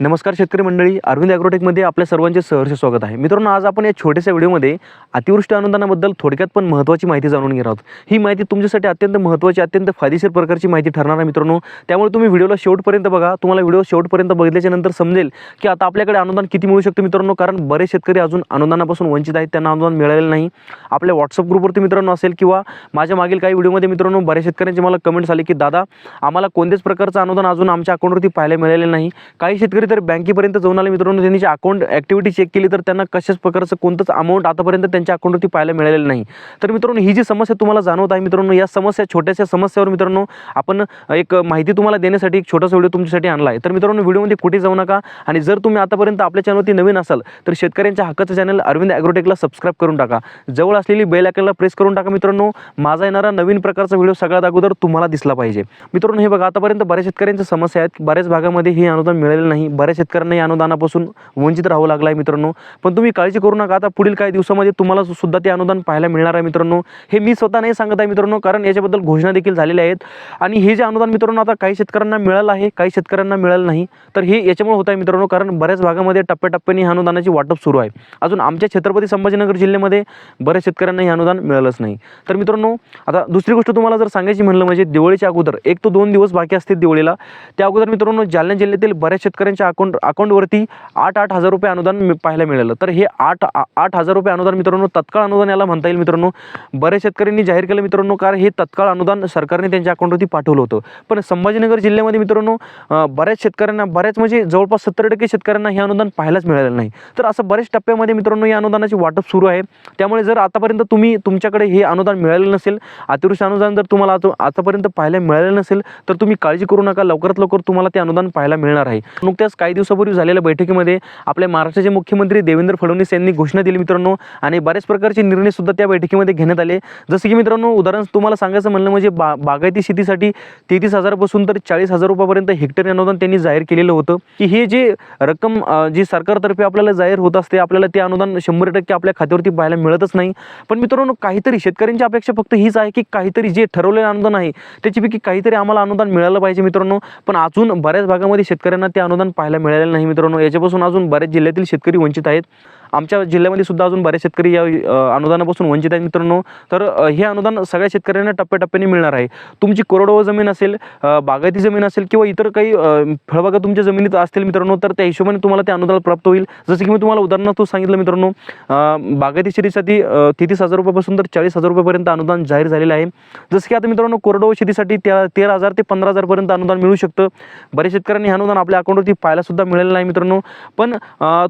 नमस्कार शेतकरी मंडळी अरविंद ॲग्रोटेकमध्ये आपल्या सर्वांचे सहर्ष स्वागत आहे. मित्रांनो आज आपण या छोट्याशा व्हिडिओमध्ये अतिवृष्टी अनुदानाबद्दल थोडक्यात पण महत्त्वाची माहिती जाणून घेणार आहोत. ही माहिती तुमच्यासाठी अत्यंत महत्त्वाची अत्यंत फायदेशीर प्रकारची माहिती ठरणार आहे मित्रांनो. त्यामुळे तुम्ही व्हिडिओला शेवटपर्यंत बघा. तुम्हाला व्हिडिओ शेवटपर्यंत बघितल्याच्या नंतर समजेल की आता आपल्याकडे अनुदान किती मिळू शकतं मित्रांनो. कारण बरेच शेतकरी अजून अनुदानापासून वंचित आहेत. त्यांना अनुदान मिळालेलं नाही. आपल्या व्हॉट्सअप ग्रुपवरती मित्रांनो असेल किंवा माझ्या मागील काही व्हिडिओमध्ये मित्रांनो बऱ्याच शेतकऱ्यांचे मला कमेंट्स आले की दादा आम्हाला कोणत्याच प्रकारचं अनुदान अजून आमच्या अकाउंटवरती पाहायला मिळालेलं नाही. काही शेतकरी तर बँकेपर्यंत जाऊन आले मित्रांनो. त्यांनी जे अकाउंट ॲक्टिव्हिटी चेक केली तर त्यांना कशाच प्रकारचं कोणतंच अमाऊंट आतापर्यंत त्यांच्या अकाउंटवरती पाहायला मिळालेलं नाही. तर मित्रांनो ही जी समस्या तुम्हाला जाणवत आहे मित्रांनो या समस्या छोट्याशा समस्यावर मित्रांनो आपण एक माहिती तुम्हाला देण्यासाठी एक छोटासा व्हिडिओ तुमच्यासाठी आणला आहे. तर मित्रांनो व्हिडिओमध्ये कुठे जाऊ नका आणि जर तुम्ही आतापर्यंत आपल्या चॅनलवरती नवीन असाल तर शेतकऱ्यांच्या हक्काचं चॅनल अरविंद ॲग्रोटेकला सबस्क्राईब करून टाका. जवळ असलेली बेल आयकनला प्रेस करून टाका मित्रांनो. माझा येणारा नवीन प्रकारचा व्हिडिओ सगळ्यात अगोदर तुम्हाला दिसला पाहिजे. मित्रांनो हे बघा आतापर्यंत बऱ्याच शेतकऱ्यांच्या समस्या आहेत. बऱ्याच भागामध्ये हे अनुदान मिळालेलं नाही. बऱ्याच शेतकऱ्यांना या अनुदानापासून वंचित राहू लागला आहे मित्रांनो. पण तुम्ही काळजी करू नका. आता पुढील काही दिवसामध्ये तुम्हाला सुद्धा ते अनुदान पाहायला मिळणार आहे मित्रांनो. हे मी स्वतः नाही सांगत आहे मित्रांनो कारण याच्याबद्दल घोषणा देखील झालेल्या आहेत. आणि हे जे अनुदान मित्रांनो आता काही शेतकऱ्यांना मिळालं आहे काही शेतकऱ्यांना मिळालं नाही तर हे याच्यामुळे होत आहे मित्रांनो कारण बऱ्याच भागामध्ये टप्प्याटप्प्याने हे अनुदानाची वाटप सुरू आहे. अजून आमच्या छत्रपती संभाजीनगर जिल्ह्यामध्ये बऱ्याच शेतकऱ्यांना हे अनुदान मिळालंच नाही. तर मित्रांनो आता दुसरी गोष्ट तुम्हाला जर सांगायची म्हणलं म्हणजे दिवाळीच्या अगोदर एक तो दोन दिवस बाकी असतील दिवाळीला. त्या अगोदर मित्रांनो जालना जिल्ह्यातील बऱ्याच शेतकऱ्यांच्या अकाउंट अकाउंटवरती आठ आठ हजार रुपये अनुदान पाहायला मिळालं. तर हे आठ आठ हजार रुपये अनुदान मित्रांनो तत्काळ अनुदान याला म्हणता येईल मित्रांनो. बऱ्याच शेतकऱ्यांनी जाहीर केलं मित्रांनो कारण हे तत्काळ अनुदान सरकारने त्यांच्या अकाउंटवरती पाठवलं होतं. पण संभाजीनगर जिल्ह्यामध्ये मित्रांनो बऱ्याच शेतकऱ्यांना बऱ्याच म्हणजे जवळपास सत्तर टक्के शेतकऱ्यांना हे अनुदान पाहायलाच मिळालेलं नाही. तर असं बऱ्याच टप्प्यामध्ये मित्रांनो या अनुदानाची वाटप सुरू आहे. त्यामुळे जर आतापर्यंत तुम्ही तुमच्याकडे हे अनुदान मिळालेलं नसेल अतिवृष्टी अनुदान जर तुम्हाला आता- आतापर्यंत पाहायला मिळालं नसेल तर तुम्ही काळजी करू नका. लवकरात लवकर तुम्हाला ते अनुदान पाहायला मिळणार आहे. नुकत्याच काही दिवसापूर्वी झालेल्या बैठकीमध्ये आपल्या महाराष्ट्राचे मुख्यमंत्री देवेंद्र फडणवीस यांनी घोषणा दिली मित्रांनो आणि बऱ्याच प्रकारचे निर्णय सुद्धा त्या बैठकीमध्ये घेण्यात आले. जसं की मित्रांनो उदाहरण तुम्हाला सांगायचं म्हणलं म्हणजे बा बागायती शेतीसाठी तेहतीस हजारापासून तर चाळीस हजार रुपयापर्यंत हेक्टर अनुदान त्यांनी जाहीर केलेलं होतं. की हे जे रक्कम जी सरकारतर्फे आपल्याला जाहीर होत असते आपल्याला ते अनुदान शंभर टक्के आपल्या खात्यावरती पाहायला मिळतच नाही. पण मित्रांनो काहीतरी शेतकऱ्यांची अपेक्षा फक्त हीच आहे की काहीतरी जे ठरवलेलं अनुदान आहे त्याच्यापैकी काहीतरी आम्हाला अनुदान मिळालं पाहिजे मित्रांनो. पण अजून बऱ्याच भागामध्ये शेतकऱ्यांना ते अनुदान पाहायला मिळालेलं नाही मित्रांनो. याच्यापासून अजून बऱ्याच जिल्ह्यातील शेतकरी वंचित आहेत. आमच्या जिल्ह्यामध्ये सुद्धा अजून बरेच शेतकरी या अनुदानापासून वंचित आहेत मित्रांनो. तर हे अनुदान सगळ्या शेतकऱ्यांना टप्प्याटप्प्याने मिळणार आहे. तुमची कोरडवाहू जमीन असेल बागायती जमीन असेल किंवा इतर काही फळबागा तुमच्या जमिनीत असतील मित्रांनो तर त्या हिशोबाने तुम्हाला ते अनुदान प्राप्त होईल. जसं की मी तुम्हाला उदाहरणार्थ सांगितलं मित्रांनो बागायती शेतीसाठी तेहतीस हजार रुपयापासून तर चाळीस हजार रुपयापर्यंत अनुदान जाहीर झालेलं आहे. जसं की आता मित्रांनो कोरडवाहू शेतीसाठी त्या तेरा हजार ते पंधरा हजारपर्यंत अनुदान मिळू शकतं. बऱ्याच शेतकऱ्यांनी हे अनुदान आपल्या अकाउंटवरती पाहायला सुद्धा मिळालेलं नाही मित्रांनो. पण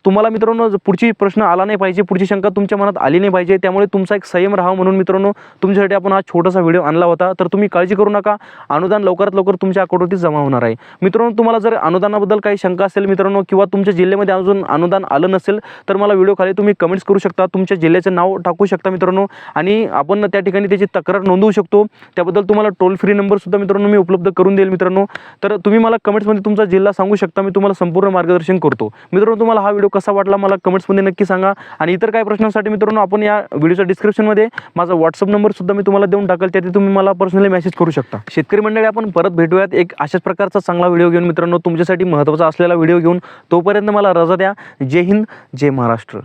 तुम्हाला मित्रांनो पुढची प्रश्न आला नाही पाहिजे पुढची शंका तुमच्या मनात आली नाही पाहिजे त्यामुळे तुमचा एक संयम राहा म्हणून मित्रांनो तुमच्यासाठी आपण हा छोटासा व्हिडिओ आणला होता. तर तुम्ही काळजी करू नका अनुदान लवकरात लवकर तुमच्या अकाउंटवरती जमा होणार आहे. मित्रांनो तुम्हाला जर अनुदानाबद्दल काही शंका असेल मित्रांनो किंवा तुमच्या जिल्ह्यामध्ये अजून अनुदान आलं नसेल तर मला व्हिडिओ खाली तुम्ही कमेंट्स करू शकता तुमच्या जिल्ह्याचं नाव टाकू शकता मित्रांनो आणि आपण त्या ठिकाणी त्याची तक्रार नोंदवू शकतो. त्याबद्दल तुम्हाला टोल फ्री नंबरसुद्धा मित्रांनो मी उपलब्ध करून देईल मित्रांनो. तर तुम्ही मला कमेंट्समध्ये तुमचा जिल्हा सांगू शकता मी तुम्हाला संपूर्ण मार्गदर्शन करतो. मित्रांनो तुम्हाला हा व्हिडिओ कसा वाटला मला कमेंट्समध्ये नक्की सांगा. आणि इतर काही प्रश्नांसाठी मित्रांनो आपण या व्हिडिओच्या डिस्क्रिप्शनमध्ये माझा व्हॉट्सअप नंबर सुद्धा मी तुम्हाला देऊन टाकेल त्यात तुम्ही मला पर्सनली मेसेज करू शकता. शेतकरी मंडळी आपण परत भेटूयात. एक अशाच प्रकारचा चांगला व्हिडिओ घेऊन मित्रांनो तुमच्यासाठी महत्त्वाचा असलेला व्हिडिओ घेऊन तोपर्यंत मला रजा द्या. जय हिंद जय महाराष्ट्र.